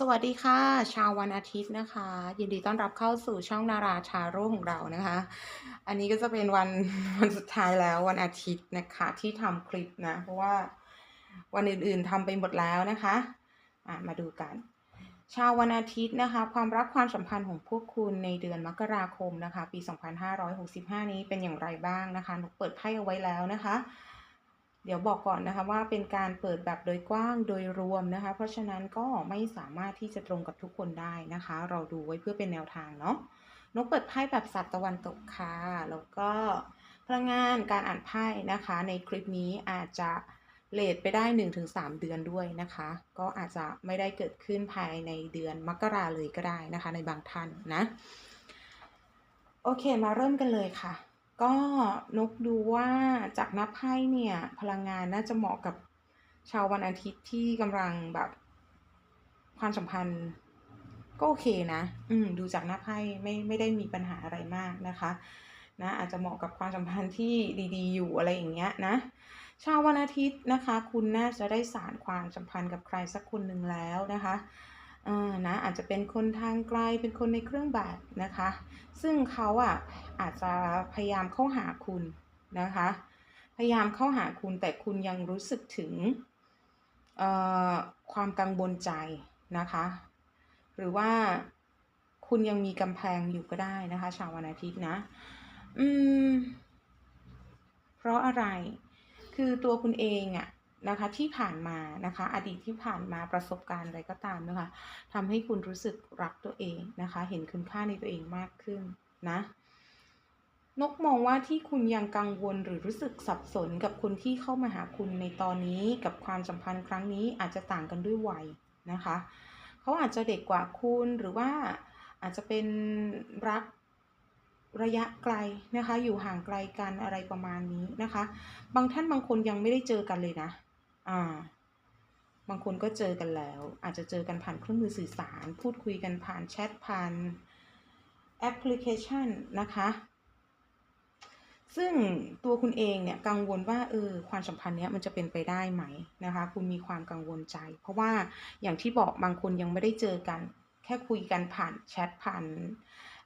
สวัสดีค่ะ ชาววันอาทิตย์นะคะ ยินดีต้อนรับเข้าสู่ช่องนาราชาโร่ของเรานะคะ อันนี้ก็จะเป็นวันวันสุดท้ายแล้ววันอาทิตย์นะคะที่ทำคลิปนะ เพราะว่าวันอื่นๆทำไปหมดแล้วนะคะอะมาดูกัน ชาววันอาทิตย์นะคะ ความรักความสัมพันธ์ของพวกคุณในเดือนมกราคมนะคะ ปี 2565 นี้เป็นอย่างไรบ้างนะคะนกเปิดไพ่เอาไว้แล้วนะคะ เดี๋ยวบอกก่อนนะคะว่าเป็นการเปิดแบบโดยกว้างโดยรวมนะคะ เพราะฉะนั้นก็ไม่สามารถที่จะตรงกับทุกคนได้นะคะ เราดูไว้เพื่อเป็นแนวทางเนาะนกเปิดไพ่แบบสัตว์ตะวันตกค่ะแล้วก็พลังงานการอ่านไพ่นะคะ ในคลิปนี้อาจจะเลทไปได้ 1-3 เดือนด้วยนะคะ ก็อาจจะไม่ได้เกิดขึ้นภายในเดือนมกราเลยก็ได้นะคะ ในบางท่านนะ โอเคมาเริ่มกันเลยค่ะ ก็นกดูว่าจากนับไพ่เนี่ย พลังงานน่าจะเหมาะกับชาววันอาทิตย์ที่กำลังแบบ ความสัมพันธ์ก็โอเคนะ อืม ดูจากหน้าไพ่ไม่ไม่ได้มีปัญหาอะไรมากนะคะ นะ อาจจะเหมาะกับความสัมพันธ์ที่ดีๆ อยู่อะไรอย่างเงี้ยนะ ชาววันอาทิตย์นะคะ คุณน่าจะได้สารความสัมพันธ์กับใครสักคนหนึ่งแล้วนะคะ นะอาจจะเป็นคนทางไกลเป็นคนในเครื่องแบบนะคะ ซึ่งเขาอะอาจจะพยายามเข้าหาคุณนะคะ พยายามเข้าหาคุณแต่คุณยังรู้สึกถึงเอ่อความกังวลใจนะคะ หรือว่าคุณยังมีกำแพงอยู่ก็ได้นะคะ ชาววันอาทิตย์นะอืมเพราะอะไรคือตัวคุณเองอะ นะคะที่ผ่านมานะคะอดีตที่ผ่านมาประสบการณ์อะไรก็ตามนะคะทำให้คุณรู้สึกรักตัวเองนะคะ เห็นคุณค่าในตัวเองมากขึ้นนะนกมองว่าที่คุณยังกังวลหรือรู้สึกสับสนกับคนที่เข้ามาหาคุณในตอนนี้กับความสัมพันธ์ครั้งนี้อาจจะต่างกันด้วยวัยนะคะเขาอาจจะเด็กกว่าคุณหรือว่าอาจจะเป็นรักระยะไกลนะคะ อยู่ห่างไกลกันอะไรประมาณนี้นะคะ บางท่านบางคนยังไม่ได้เจอกันเลยนะ อ่า บางคนก็เจอกันแล้ว อาจจะเจอกันผ่านเครื่องมือสื่อสาร พูดคุยกันผ่านแชทผ่านแอปพลิเคชันนะคะ ซึ่งตัวคุณเองเนี่ยกังวลว่าเออความสัมพันธ์เนี้ยมันจะเป็นไปได้ไหมนะคะ คุณมีความกังวลใจ เพราะว่าอย่างที่บอกบางคนยังไม่ได้เจอกัน แค่คุยกันผ่านแชทผ่าน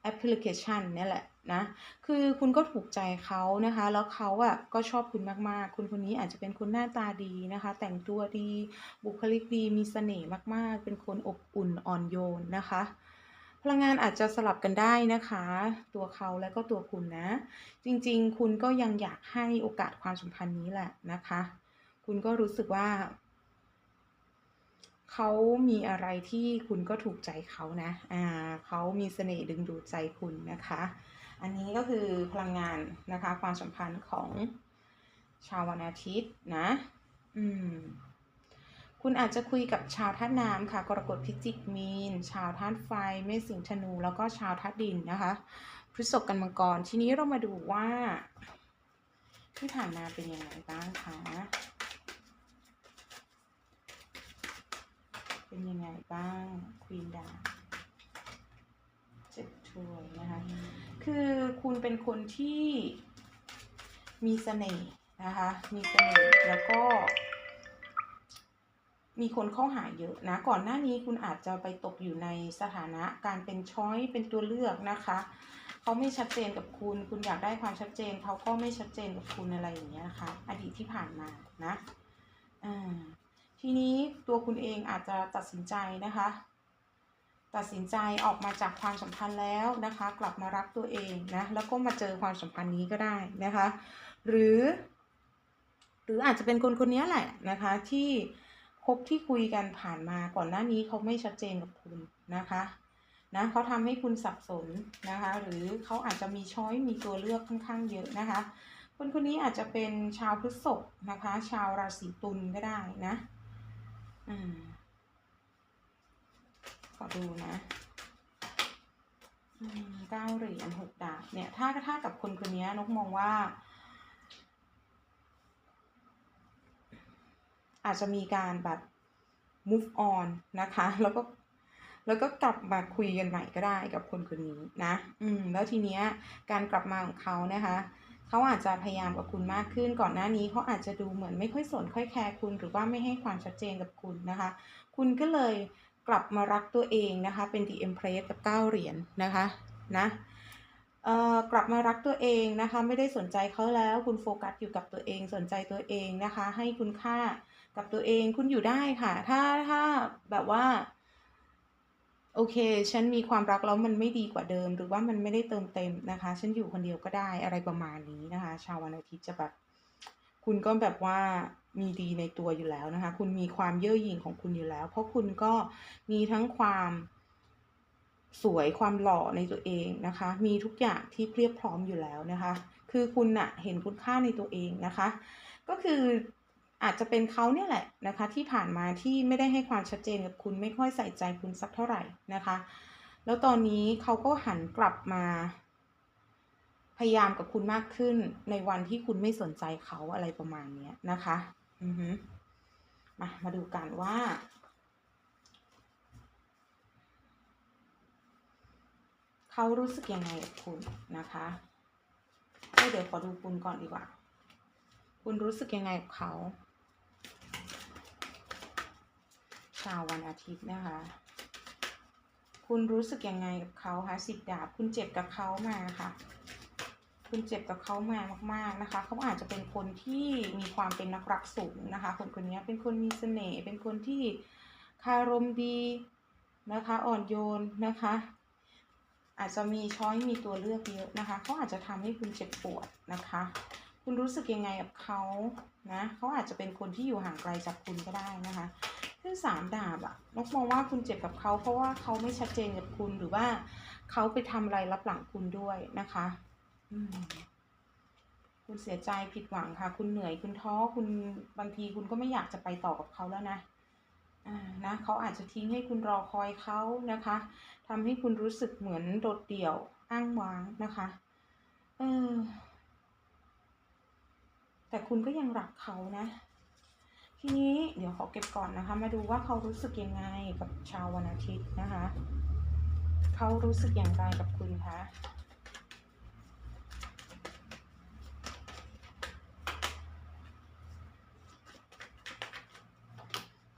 แอปพลิเคชันเนี่ยแหละนะคือคุณก็ถูกใจเขานะคะ แล้วเขาอะก็ชอบคุณมากๆ คุณคนนี้อาจจะเป็นคนหน้าตาดีนะคะ แต่งตัวดีบุคลิกดีมีเสน่ห์มากๆ เป็นคนอบอุ่นอ่อนโยนนะคะ พลังงานอาจจะสลับกันได้นะคะ ตัวเขาและก็ตัวคุณนะ จริงๆ คุณก็ยังอยากให้โอกาสความสัมพันธ์นี้แหละนะคะ คุณก็รู้สึกว่า เขามีอะไรที่คุณก็ถูกใจเขานะอ่าเขามีเสน่ห์ดึงดูดใจคุณนะคะ อันนี้ก็คือพลังงานนะคะ ความสัมพันธ์ของชาววันอาทิตย์นะ อืม คุณอาจจะคุยกับชาวธาตุน้ำค่ะ กรกฎพิจิกมีน ชาวธาตุไฟ เมษสิงห์ธนู แล้วก็ชาวธาตุดินนะคะพฤษภกันมังกร ทีนี้เรามาดูว่า ที่ผ่านมาเป็นยังไงบ้างคะ เป็นยังไงบ้างควีนดาเจ็ดถ้วยนะคะ คือคุณเป็นคนที่มีเสน่ห์นะคะ มีเสน่ห์แล้วก็ มีคนเข้าหาเยอะนะ ก่อนหน้านี้คุณอาจจะไปตกอยู่ในสถานะการเป็นช้อยเป็นตัวเลือกนะคะเขาไม่ชัดเจนกับคุณ คุณอยากได้ความชัดเจนเขาก็ไม่ชัดเจนกับคุณอะไรอย่างเงี้ยนะคะ อดีตที่ผ่านมานะอ่า ทีนี้ตัวคุณเองอาจจะตัดสินใจนะคะ ตัดสินใจออกมาจากความสัมพันธ์แล้วนะคะ กลับมารักตัวเองนะแล้วก็มาเจอความสัมพันธ์นี้ก็ได้นะคะ หรือ หรืออาจจะเป็นคนคนนี้แหละนะคะที่คบที่คุยกันผ่านมาก่อนหน้านี้เขาไม่ชัดเจนกับคุณนะคะนะเขาทำให้คุณสับสนนะคะ หรือเขาอาจจะมีช้อยมีตัวเลือกค่อนข้างเยอะนะคะ คนคนนี้อาจจะเป็นชาวพฤษภนะคะ ชาวราศีตุลก็ได้นะ อขอดูนะเก้าเหรียญหกดาบเนี่ย ถ้าถ้ากับคนคนนี้นกมองว่า อาจจะมีการแบบ move on นะคะ แล้วก็แล้วก็กลับมาคุยกันใหม่ก็ได้กับคนคนนี้นะ อืม แล้วทีเนี้ยการกลับมาของเขานะคะ เขาอาจจะพยายามกับคุณมากขึ้น ก่อนหน้านี้เขาอาจจะดูเหมือนไม่ค่อยสนค่อยแคร์คุณ หรือว่าไม่ให้ความชัดเจนกับคุณนะคะ คุณก็เลยกลับมารักตัวเองนะคะ เป็น The Empress กับเก้าเหรียญนะคะนะเออกลับมารักตัวเองนะคะ ไม่ได้สนใจเขาแล้ว คุณโฟกัสอยู่กับตัวเองสนใจตัวเองนะคะ ให้คุณค่ากับตัวเองคุณอยู่ได้ค่ะ ถ้าถ้าแบบว่า โอเค ฉันมีความรักแล้วมันไม่ดีกว่าเดิม หรือว่ามันไม่ได้เติมเต็มนะคะ ฉันอยู่คนเดียวก็ได้อะไรประมาณนี้นะคะ ชาววันอาทิตย์จะแบบ คุณก็แบบว่ามีดีในตัวอยู่แล้วนะคะ คุณมีความเย่อหยิ่งของคุณอยู่แล้ว เพราะคุณก็มีทั้งความสวยความหล่อในตัวเองนะคะ มีทุกอย่างที่เพียบพร้อมอยู่แล้วนะคะ คือคุณน่ะเห็นคุณค่าในตัวเองนะคะ ก็คือ อาจจะเป็นเขาเนี่ยแหละนะคะ ที่ผ่านมาที่ไม่ได้ให้ความชัดเจนกับคุณไม่ค่อยใส่ใจคุณสักเท่าไหร่นะคะ แล้วตอนนี้เขาก็หันกลับมา พยายามกับคุณมากขึ้นในวันที่คุณไม่สนใจเขาอะไรประมาณนี้นะคะอือฮึมามาดูกันว่าเขารู้สึกยังไงกับคุณนะคะเอ้เดี๋ยวขอดูคุณก่อนดีกว่า คุณรู้สึกยังไงกับเขา ชาววันอาทิตย์นะคะ คุณรู้สึกยังไงกับเขาคะสิบดาบ คุณเจ็บกับเขามาค่ะ คุณเจ็บกับเขามามาก ๆนะคะ เขาอาจจะเป็นคนที่มีความเป็นนักรักสูงนะคะ คนคนนี้เป็นคนมีเสน่ห์ เป็นคนที่คารมดีนะคะ อ่อนโยนนะคะ อาจจะมีช้อยมีตัวเลือกเยอะนะคะ เขาอาจจะทำให้คุณเจ็บปวดนะคะ คุณรู้สึกยังไงกับเขานะ เขาอาจจะเป็นคนที่อยู่ห่างไกลจากคุณก็ได้นะคะ ซึ่งสามดาบอะนกมองว่าคุณเจ็บกับเขาเพราะว่าเขาไม่ชัดเจนกับคุณหรือว่าเขาไปทำอะไรรับหลังคุณด้วยนะคะอืมคุณเสียใจผิดหวังค่ะ คุณเหนื่อยคุณท้อคุณบางทีคุณก็ไม่อยากจะไปต่อกับเขาแล้วนะอ่านะเขาอาจจะทิ้งให้คุณรอคอยเขานะคะทำให้คุณรู้สึกเหมือนโดดเดี่ยวอ้างว้างนะคะเออแต่คุณก็ยังรักเขานะ ทีนี้เดี๋ยวขอเก็บก่อนนะคะ มาดูว่าเขารู้สึกยังไงกับชาววันอาทิตย์นะคะ เขารู้สึกอย่างไรกับคุณคะ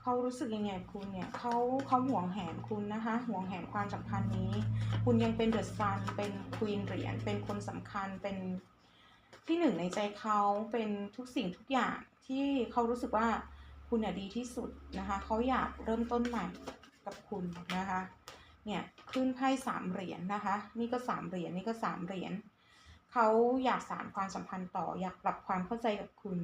เขารู้สึกยังไงกับคุณเนี่ยเขาเขาห่วงแหนคุณนะคะห่วงแหนความสัมพันธ์นี้ คุณยังเป็นเดอะซันเป็นควีนเหรียญเป็นคนสำคัญเป็นที่หนึ่งในใจเขาเป็นทุกสิ่งทุกอย่าง ที่เขารู้สึกว่าคุณน่ะดีที่สุดนะคะเขาอยากเริ่มต้นใหม่กับคุณนะคะเนี่ยขึ้นไพ่สามเหรียญนะคะ นี่ก็สามเหรียญนี่ก็สามเหรียญเขาอยากสานความสัมพันธ์ต่ออยากปรับความเข้าใจกับคุณ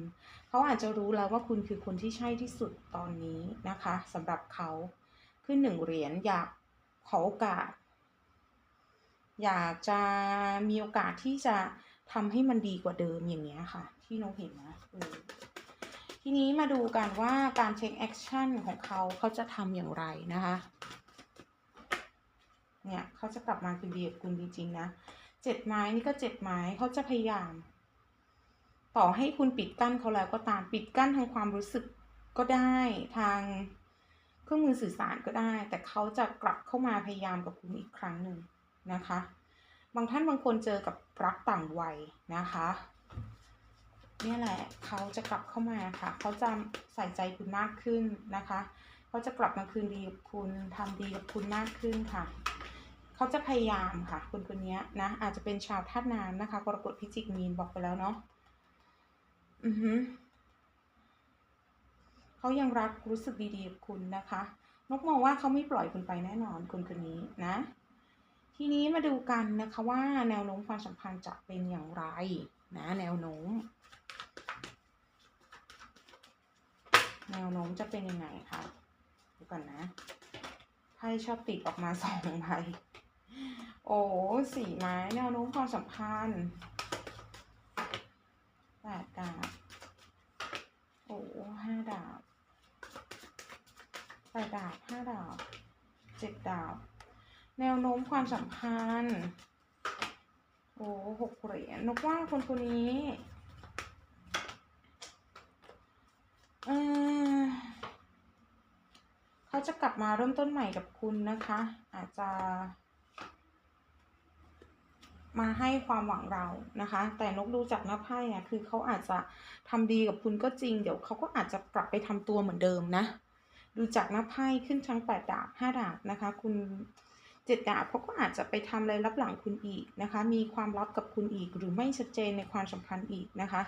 เขาอาจจะรู้แล้วว่าคุณคือคนที่ใช่ที่สุดตอนนี้นะคะสำหรับเขาขึ้นหนึ่งเหรียญอยากขอโอกาส อยากจะมีโอกาสที่จะทำให้มันดีกว่าเดิมอย่างเงี้ยค่ะ ที่น้องเห็นนะ ทีนี้มาดูกันว่าการ take action ของเขาเขาจะทำอย่างไรนะคะ เนี่ยเขาจะกลับมาคืนดีกับคุณจริงๆนะเจ็ดไม้นี่ก็เจ็ดไม้เขาจะพยายาม ต่อให้คุณปิดกั้นเขาแล้วก็ตามปิดกั้นทางความรู้สึกก็ได้ทางเครื่องมือสื่อสารก็ได้ แต่เขาจะกลับเข้ามาพยายามกับคุณอีกครั้งหนึ่งนะคะ บางท่านบางคนเจอกับรักต่างวัยนะคะ เนี่ยแหละเขาจะกลับเข้ามาค่ะ เขาจะใส่ใจคุณมากขึ้นนะคะ เขาจะกลับมาคืนดีกับคุณทำดีกับคุณมากขึ้นค่ะ เขาจะพยายามค่ะคนคนนี้นะอาจจะเป็นชาวธาตุน้ำนะคะกรกฎพิจิกมีนบอกไปแล้วเนาะอือฮึเขายังรักรู้สึกดีๆกับคุณนะคะนกมองว่าเขาไม่ปล่อยคุณไปแน่นอนคนคนนี้นะ ทีนี้มาดูกันนะคะว่าแนวโน้มความสัมพันธ์จะเป็นอย่างไรนะ แนวโน้ม แนวโน้มจะเป็นยังไงคะดูกันนะไพ่ชอบติดออกมาสองใบ โอ้สี่ไม้แนวโน้มความสัมพันธ์แปดดาบโอ้ห้าดาบแปดดาบห้าดาบเจ็ดดาบ แนวโน้มความสัมพันธ์ โอ้หกเหรียญนกว่าคนคนนี้ เออ เขาจะกลับมาเริ่มต้นใหม่กับคุณนะคะ อาจจะ มาให้ความหวังเรานะคะ แต่นกดูจากหน้าไพ่อะคือเขาอาจจะทำดีกับคุณก็จริง เดี๋ยวเขาก็อาจจะกลับไปทำตัวเหมือนเดิมนะ ดูจากหน้าไพ่ขึ้นทั้งแปดดาบห้าดาบนะคะ คุณเจ็ดดาบเขาก็อาจจะไปทำอะไรรับหลังคุณอีกนะคะ มีความลับกับคุณอีก หรือไม่ชัดเจนในความสัมพันธ์อีกนะคะ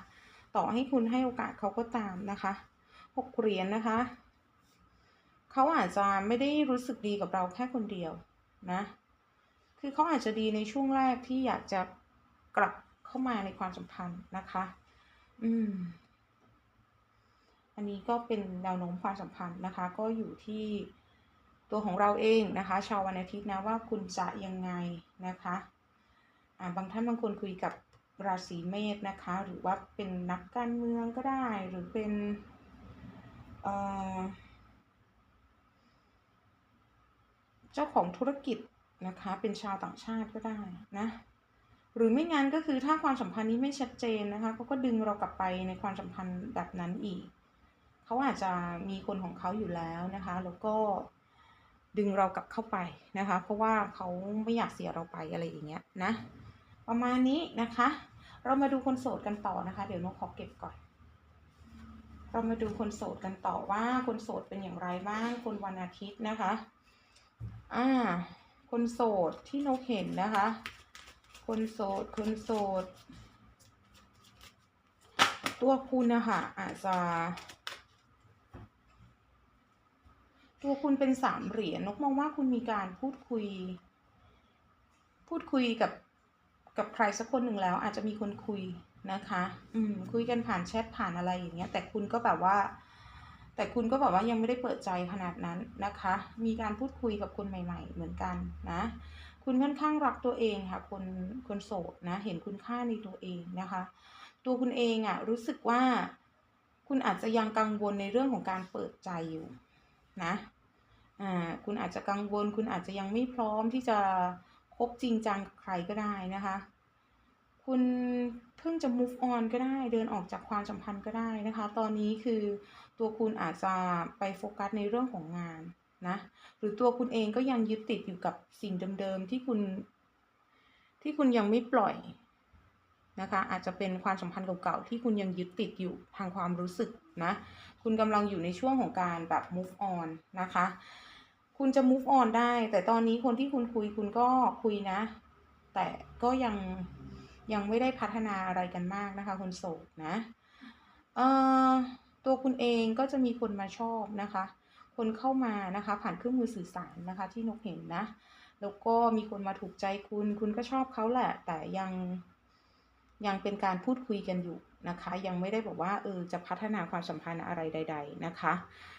ต่อให้คุณให้โอกาสเขาก็ตามนะคะหกเหรียญนะคะ เขาอาจจะไม่ได้รู้สึกดีกับเราแค่คนเดียวนะ คือเขาอาจจะดีในช่วงแรกที่อยากจะกลับเข้ามาในความสัมพันธ์นะคะ อืม อันนี้ก็เป็นแนวโน้มความสัมพันธ์นะคะ ก็อยู่ที่ตัวของเราเองนะคะ ชาววันอาทิตย์นะว่าคุณจะยังไงนะคะอ่าบางท่านบางคนคุยกับราศีเมษนะคะ หรือว่าเป็นนักการเมืองก็ได้ หรือเป็นเอ่อเจ้าของธุรกิจนะคะ เป็นชาวต่างชาติก็ได้นะ หรือไม่งั้นก็คือถ้าความสัมพันธ์นี้ไม่ชัดเจนนะคะเขาก็ดึงเรากลับไปในความสัมพันธ์แบบนั้นอีกเขาอาจจะมีคนของเขาอยู่แล้วนะคะ แล้วก็ดึงเรากลับเข้าไปนะคะ เพราะว่าเขาไม่อยากเสียเราไปอะไรอย่างเงี้ยนะ ประมาณนี้นะคะ เรามาดูคนโสดกันต่อนะคะ เดี๋ยวนกขอเก็บก่อนเรามาดูคนโสดกันต่อว่าคนโสดเป็นอย่างไรบ้างคนวันอาทิตย์นะคะ อ่า คนโสดที่นกเห็นนะคะ คนโสด คนโสด ตัวคุณนะคะอาจจะตัวคุณเป็นสามเหรียญนกมองว่าคุณมีการพูดคุย พูดคุยกับกับใครสักคนหนึ่งแล้ว อาจจะมีคนคุยนะคะ อืม คุยกันผ่านแชทผ่านอะไรอย่างเงี้ย แต่คุณก็แบบว่า แต่คุณก็แบบว่ายังไม่ได้เปิดใจขนาดนั้นนะคะ มีการพูดคุยกับคนใหม่ ๆ เหมือนกันนะ คุณค่อนข้างรักตัวเองค่ะคนคนโสดนะ เห็นคุณค่าในตัวเองนะคะ ตัวคุณเองอะ่ะรู้สึกว่าคุณอาจจะยังกังวลในเรื่องของการเปิดใจอยู่นะอ่าคุณอาจจะกังวล คุณอาจจะยังไม่พร้อมที่จะคบจริงจังกับใครก็ได้นะคะ คุณเพิ่งจะ move on ก็ได้ เดินออกจากความสัมพันธ์ก็ได้นะคะ ตอนนี้คือ ตัวคุณอาจจะไปโฟกัสในเรื่องของงานนะ หรือตัวคุณเองก็ยังยึดติดอยู่กับสิ่งเดิมๆที่คุณ ที่คุณยังไม่ปล่อยนะคะ อาจจะเป็นความสัมพันธ์เก่าๆที่คุณยังยึดติดอยู่ทางความรู้สึกนะ คุณกำลังอยู่ในช่วงของการแบบ move on นะคะ คุณจะ move on ได้ แต่ตอนนี้คนที่คุณคุยคุณก็คุยนะ แต่ก็ยังยังไม่ได้พัฒนาอะไรกันมากนะคะคนโสดนะ เอ่อ ตัวคุณเองก็จะมีคนมาชอบนะคะ คนเข้ามานะคะ ผ่านเครื่องมือสื่อสารนะคะ ที่นกเห็นนะ แล้วก็มีคนมาถูกใจคุณ คุณก็ชอบเขาแหละ แต่ยังยังเป็นการพูดคุยกันอยู่นะคะ ยังไม่ได้บอกว่าเออจะพัฒนาความสัมพันธ์อะไรใด ๆนะคะ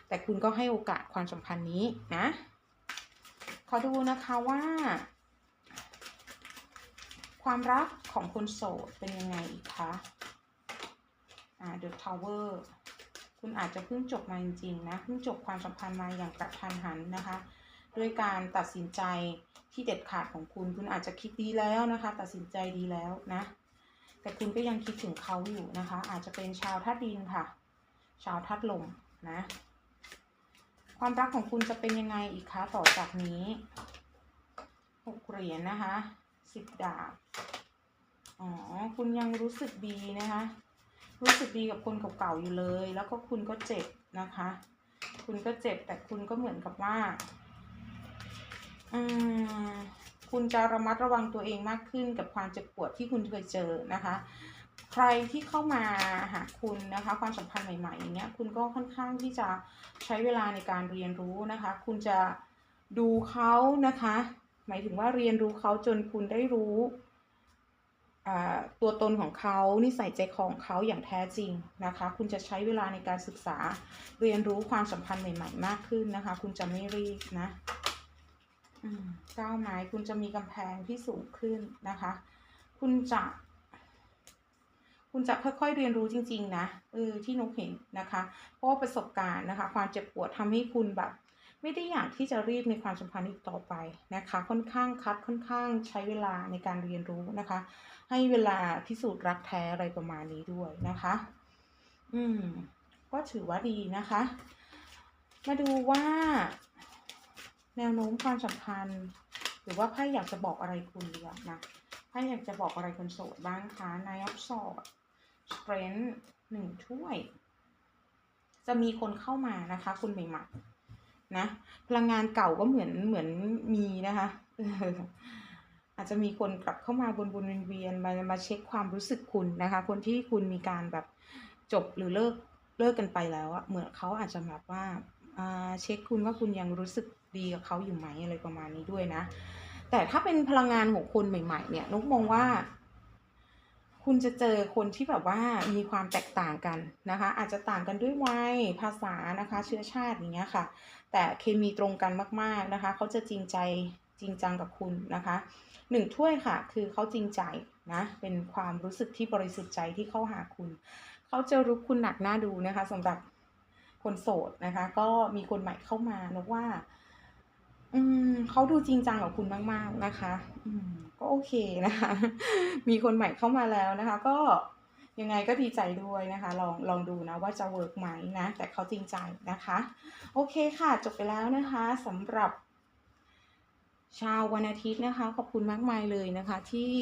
แต่คุณก็ให้โอกาสความสัมพันธ์นี้นะ ขอดูนะคะว่า ความรักของคนโสดเป็นยังไงอีกคะอ่า The Tower คุณอาจจะเพิ่งจบมาจริงๆนะเพิ่งจบความสัมพันธ์มาอย่างกระทันหันนะคะด้วยการตัดสินใจที่เด็ดขาดของคุณ คุณอาจจะคิดดีแล้วนะคะ ตัดสินใจดีแล้วนะ แต่คุณก็ยังคิดถึงเขาอยู่นะคะ อาจจะเป็นชาวธาตุดินค่ะ ชาวธาตุลมนะ ความรักของคุณจะเป็นยังไงอีกคะต่อจากนี้หกเหรียญนะคะสิบดาบอ๋อคุณยังรู้สึกดีนะคะ รู้สึกดีกับคนเก่าๆอยู่เลย แล้วก็คุณก็เจ็บนะคะ คุณก็เจ็บแต่คุณก็เหมือนกับว่า อืมคุณจะระมัดระวังตัวเองมากขึ้นกับความเจ็บปวดที่คุณเคยเจอนะคะ ใครที่เข้ามาหาคุณนะคะ ความสัมพันธ์ใหม่ๆอย่างเงี้ยคุณก็ค่อนข้างที่จะใช้เวลาในการเรียนรู้นะคะ คุณจะดูเขานะคะ หมายถึงว่าเรียนรู้เขาจนคุณได้รู้ ตัวตนของเขานิสัยใจคอของเขาอย่างแท้จริงนะคะ คุณจะใช้เวลาในการศึกษาเรียนรู้ความสัมพันธ์ใหม่ ๆ มากขึ้นนะคะ คุณจะไม่รีบนะก้าวไม้คุณจะมีกำแพงที่สูงขึ้นนะคะ คุณจะคุณจะค่อยๆเรียนรู้จริง ๆ นะเออที่นกเห็นนะคะ เพราะว่าประสบการณ์นะคะ ความเจ็บปวดทำให้คุณแบบ ไม่ได้อยากที่จะรีบในความสัมพันธ์อีกต่อไปนะคะ ค่อนข้างคัดค่อนข้างใช้เวลาในการเรียนรู้นะคะ ให้เวลาพิสูจน์รักแท้อะไรประมาณนี้ด้วยนะคะ อืม ก็ถือว่าดีนะคะ มาดูว่า แนวโน้มความสัมพันธ์ หรือว่าไพ่อยากจะบอกอะไรคุณดีนะไพ่อยากจะบอกอะไรคนโสดบ้างคะนายอัพสอดสเตรนท์หนึ่งถ้วย จะมีคนเข้ามานะคะ คุณใหม่ นะพลังงานเก่าก็เหมือนเหมือนมีนะคะอาจจะมีคนกลับเข้ามาวนๆเวียนมามาเช็คความรู้สึกคุณนะคะ คนที่คุณมีการแบบจบหรือเลิกเลิกกันไปแล้วอะเหมือนเขาอาจจะแบบว่าเช็คคุณว่าคุณยังรู้สึกดีกับเขาอยู่ไหมอะไรประมาณนี้ด้วยนะ แต่ถ้าเป็นพลังงานของคนใหม่ ๆ เนี่ยนกมองว่า คุณจะเจอคนที่แบบว่ามีความแตกต่างกันนะคะ อาจจะต่างกันด้วยวัยภาษานะคะ เชื้อชาติอย่างเงี้ยค่ะ แต่เคมีตรงกันมากๆนะคะ เขาจะจริงใจจริงจังกับคุณนะคะหนึ่งถ้วยค่ะ คือเขาจริงใจนะเป็นความรู้สึกที่บริสุทธิ์ใจที่เข้าหาคุณ เขาจะรู้คุณหนักหน้าดูนะคะสำหรับคนโสดนะคะ ก็มีคนใหม่เข้ามานกว่า อืมเขาดูจริงจังกับคุณมาก ๆนะคะ อืม ก็โอเคนะคะ มีคนใหม่เข้ามาแล้วนะคะ ก็ยังไงก็ดีใจด้วยนะคะ ลองลองดูนะว่าจะเวิร์กไหมนะ แต่เขาจริงใจนะคะ โอเคค่ะ จบไปแล้วนะคะสำหรับชาววันอาทิตย์นะคะ ขอบคุณมากมายเลยนะคะ ที่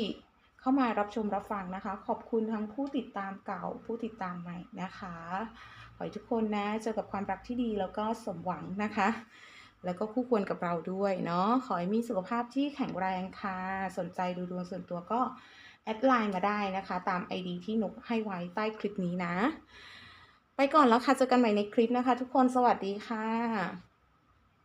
เข้ามารับชมรับฟังนะคะ ขอบคุณทั้งผู้ติดตามเก่าผู้ติดตามใหม่นะคะ ขอให้ทุกคนนะเจอกับความรักที่ดีแล้วก็สมหวังนะคะ แล้วก็คู่ควรกับเราด้วยเนาะขอให้มีสุขภาพที่แข็งแรงค่ะ สนใจดูดวงส่วนตัวก็แอดไลน์มาได้นะคะ ตาม ID ที่นกให้ไว้ใต้คลิปนี้นะ ไปก่อนแล้วค่ะ เจอกันใหม่ในคลิปนะคะ ทุกคนสวัสดีค่ะ